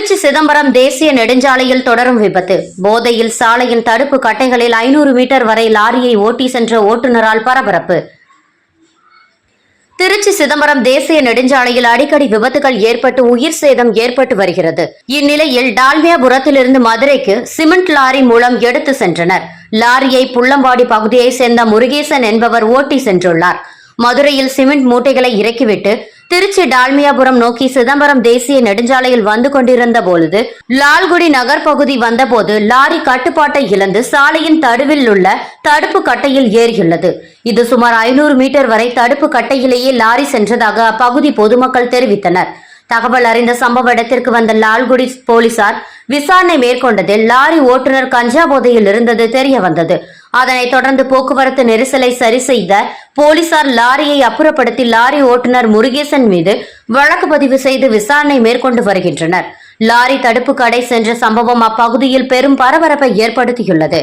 திருச்சி சிதம்பரம் தேசிய நெடுஞ்சாலையில் தொடரும் விபத்து. போதையில் சாலையின் தடுப்பு கட்டைகளில் ஐநூறு மீட்டர் வரை லாரியை ஓட்டி சென்ற ஓட்டுநரால் பரபரப்பு. திருச்சி சிதம்பரம் தேசிய நெடுஞ்சாலையில் அடிக்கடி விபத்துகள் ஏற்பட்டு உயிர் சேதம் ஏற்பட்டு வருகிறது. இந்நிலையில் டால்மியாபுரத்திலிருந்து மதுரைக்கு சிமெண்ட் லாரி மூலம் எடுத்து சென்றனர். லாரியை புள்ளம்பாடி பகுதியைச் சேர்ந்த முருகேசன் என்பவர் ஓட்டி சென்றுள்ளார். மதுரையில் சிமெண்ட் மூட்டைகளை இறக்கிவிட்டு திருச்சி டால்மியாபுரம் நோக்கி சிதம்பரம் தேசிய நெடுஞ்சாலையில் வந்து கொண்டிருந்த பொழுது லால்குடி நகர் பகுதி வந்தபோது லாரி கட்டுப்பாட்டை இழந்து சாலையின் தடுவில் உள்ள தடுப்பு கட்டையில் ஏறியுள்ளது. இது சுமார் ஐநூறு மீட்டர் வரை தடுப்பு கட்டையிலேயே லாரி சென்றதாக அப்பகுதி பொதுமக்கள் தெரிவித்தனர். தகவல் அறிந்த சம்பவ இடத்திற்கு வந்த லால்குடி போலீசார் விசாரணை மேற்கொண்டதில் லாரி ஓட்டுநர் கஞ்சா போதையில் இருந்தது தெரிய வந்தது அதனைத் தொடர்ந்து போக்குவரத்து நெரிசலை சரி செய்த போலீசார் லாரியை அப்புறப்படுத்தி லாரி ஓட்டுநர் முருகேசன் மீது வழக்கு பதிவு செய்து விசாரணை மேற்கொண்டு வருகின்றனர். லாரி தடுப்பு கடை சென்ற சம்பவம் அப்பகுதியில் பெரும் பரபரப்பை ஏற்படுத்தியுள்ளது.